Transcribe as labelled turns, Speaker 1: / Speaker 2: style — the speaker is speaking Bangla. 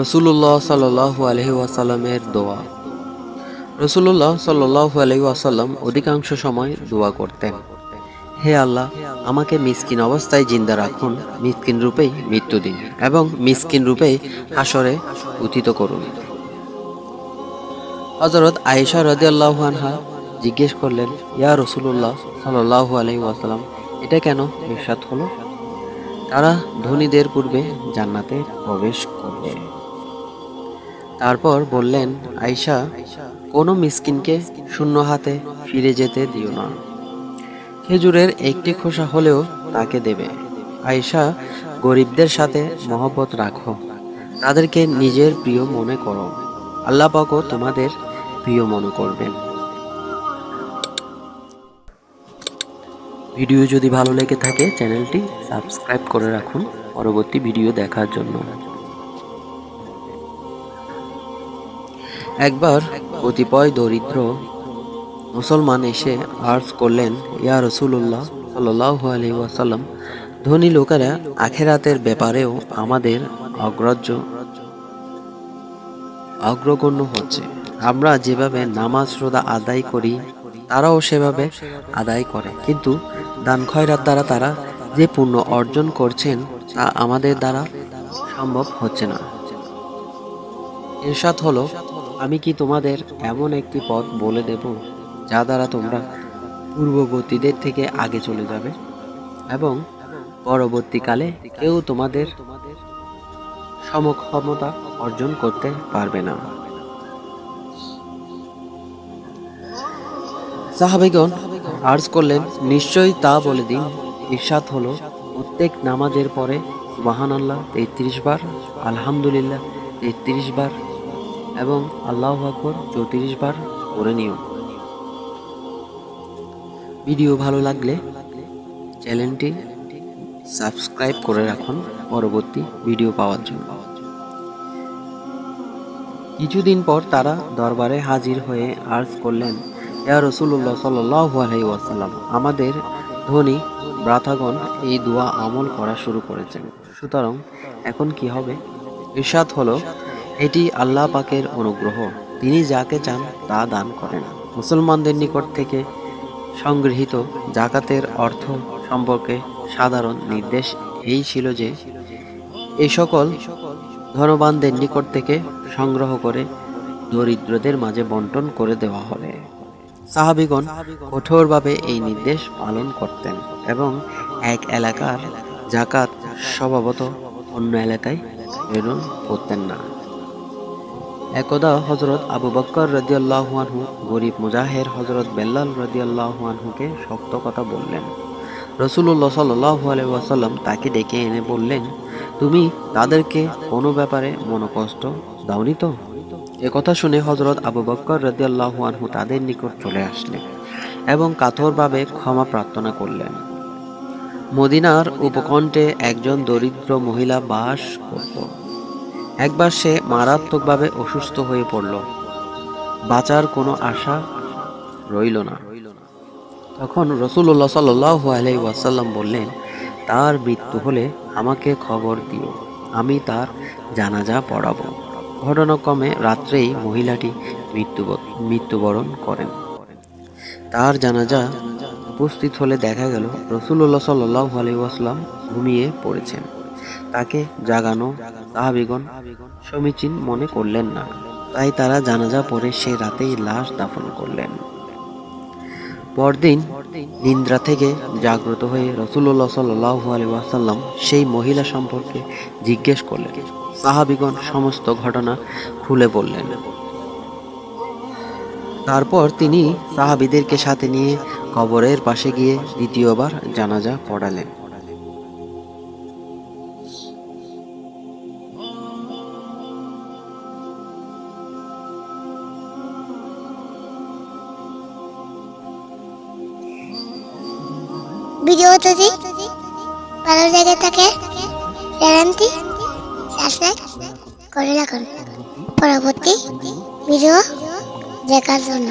Speaker 1: রসুল্লাহ সাল্লাহ আলহি ওয়াসাল্লামের দোয়া। রসুল্লাহ সাল্লাহ আলহি ওয়াসাল্লাম অধিকাংশ সময় দোয়া করতেন। হে আল্লাহ, আমাকে মিসকিন অবস্থায় জিন্দা রাখুন, মিসকিন রূপেই মৃত্যু দিন এবং মিসকিন রূপেই হাসরে উথিত করুন। হজরত আয়েশা রদিয়াল্লাহু আনহা জিজ্ঞেস করলেন, ইয়া রসুল্লাহ সাল্লাহ আলহি এটা কেন ইরশাদ হলো? তারা ধনীদের পূর্বে জান্নাতে প্রবেশ করবে তারপর বললেন, আয়শা, কোনো মিসকিনকে শূন্য হাতে ফিরে যেতে দিও না। খেজুরের একটি খোসা হলেও তাকে দেবে। আয়শা, গরিবদের সাথে মহব্বত রাখো। তাদেরকে নিজের প্রিয় মনে করো। আল্লাহ পাকও তোমাদের প্রিয় মনে করবেন। ভিডিও যদি ভালো লেগে থাকে, চ্যানেলটি সাবস্ক্রাইব করে রাখুন। পরবর্তী ভিডিও দেখার জন্য। একবার কতিপয় দরিদ্র মুসলমান এসে আর্জ করলেন, ইয়া রসুল্লাহ সাল্লাহ আলি ওয়াসাল্লাম, ধনী লোকেরা আখেরাতের ব্যাপারেও আমাদের অগ্রাহ্য, অগ্রগণ্য হচ্ছে। আমরা যেভাবে নামাজ রোদা আদায় করি, তারাও সেভাবে আদায় করে। কিন্তু দান খয়রাত দ্বারা তারা যে পুণ্য অর্জন করছেন, তা আমাদের দ্বারা সম্ভব হচ্ছে না। এরশাদ হলো আমি কি তোমাদের এমন একটি পথ বলে দেব যা দ্বারা তোমরা পূর্ববর্তীদের থেকে আগে চলে যাবে? এবং পরবর্তীকালে কেউ তোমাদের সমক্ষমতা অর্জন করতে পারবে না। সাহাবিগণ আর্জ করলেন, নিশ্চয়ই তা বলে দিন। ইরশাদ হলো প্রত্যেক নামাজের পরে সুবাহান আল্লাহ তেত্রিশ বার, আলহামদুলিল্লাহ তেত্রিশ বার এবং আল্লাহ আকবর চৌত্রিশ বার করে নিও। ভিডিও ভালো লাগলে চ্যানেলটি সাবস্ক্রাইব করে রাখুন পরবর্তী ভিডিও পাওয়ার জন্য। কিছুদিন পর তারা দরবারে হাজির হয়ে আর্জ করলেন, ইয়া রসুল্লাহ সাল্লাহ আলাই ওয়াসাল্লাম, আমাদের ধনী ব্রাথাগণ এই দোয়া আমল করা শুরু করেছেন। সুতরাং এখন কি হবে? ইরশাদ হলো এটি আল্লাহ পাকের অনুগ্রহ। তিনি যাকে চান তা দান করেন। মুসলমানদের নিকট থেকে সংগৃহীত জাকাতের অর্থ সম্পর্কে সাধারণ নির্দেশ এই ছিল যে এই সকল ধনবানদের নিকট থেকে সংগ্রহ করে দরিদ্রদের মাঝে বন্টন করে দেওয়া হবে। সাহাবিগণ কঠোরভাবে এই নির্দেশ পালন করতেন এবং এক এলাকার জাকাত স্বভাবত অন্য এলাকায় প্রেরণ করতেন না। একদা হজরত আবু বক্কর রদিয়াল্লাহুয়ানহু গরিব মুজাহের হজরত বেল্লাল রদিয়াল্লাহুয়ানহুকে শক্ত কথা বললেন। রসুল্লাহ সাল্লাহ ওয়াসাল্লাম তাকে ডেকে এনে বললেন, তুমি তাদেরকে কোনো ব্যাপারে মনোকষ্ট দাওনি তো? কথা শুনে হজরত আবু বক্কর রদিয়াল্লাহু আনহু তাদের নিকট চলে আসলেন এবং কাতরভাবে ক্ষমা প্রার্থনা করলেন। মদিনার উপকণ্ঠে একজন দরিদ্র মহিলা বাস করত। একবার সে মারাত্মকভাবে অসুস্থ হয়ে পড়ল। বাঁচার কোনো আশা রইল না। তখন রসুল্লাহ সাল্লাহ আলাই ওয়াসাল্লাম বললেন, তার মৃত্যু হলে আমাকে খবর দিও, আমি তার জানাজা পড়াবো। ঘটনাক্রমে রাত্রেই মহিলাটি মৃত্যু মৃত্যুবরণ করেন। তার জানাজা উপস্থিত হলে দেখা গেল রসুল্লাহ সাল্লাহ আলী ওয়াসলাম ঘুমিয়ে পড়েছেন। তাকে জাগানো সাহাবিগণ সমীচীন মনে করলেন না। তাই তারা জানাজা পরে সে রাতেই লাশ দাফন করলেন। পরদিন নিন্দ্রা থেকে জাগ্রত হয়ে রসুল্লাহ সাল্লাহ আলী ওয়াসাল্লাম সেই মহিলা সম্পর্কে জিজ্ঞেস করলেন। সাহাবিগণ সমস্ত ঘটনা খুলে বললেন। তারপর তিনি সাহাবিদেরকে সাথে নিয়ে কবরের পাশে গিয়ে দ্বিতীয়বার জানাজা পড়ালেন।
Speaker 2: ভিডিও যদি ভালো জায়গায় থাকে চ্যানেলটি সাবস্ক্রাইব করে রাখুন পরবর্তী ভিডিও দেখার জন্য।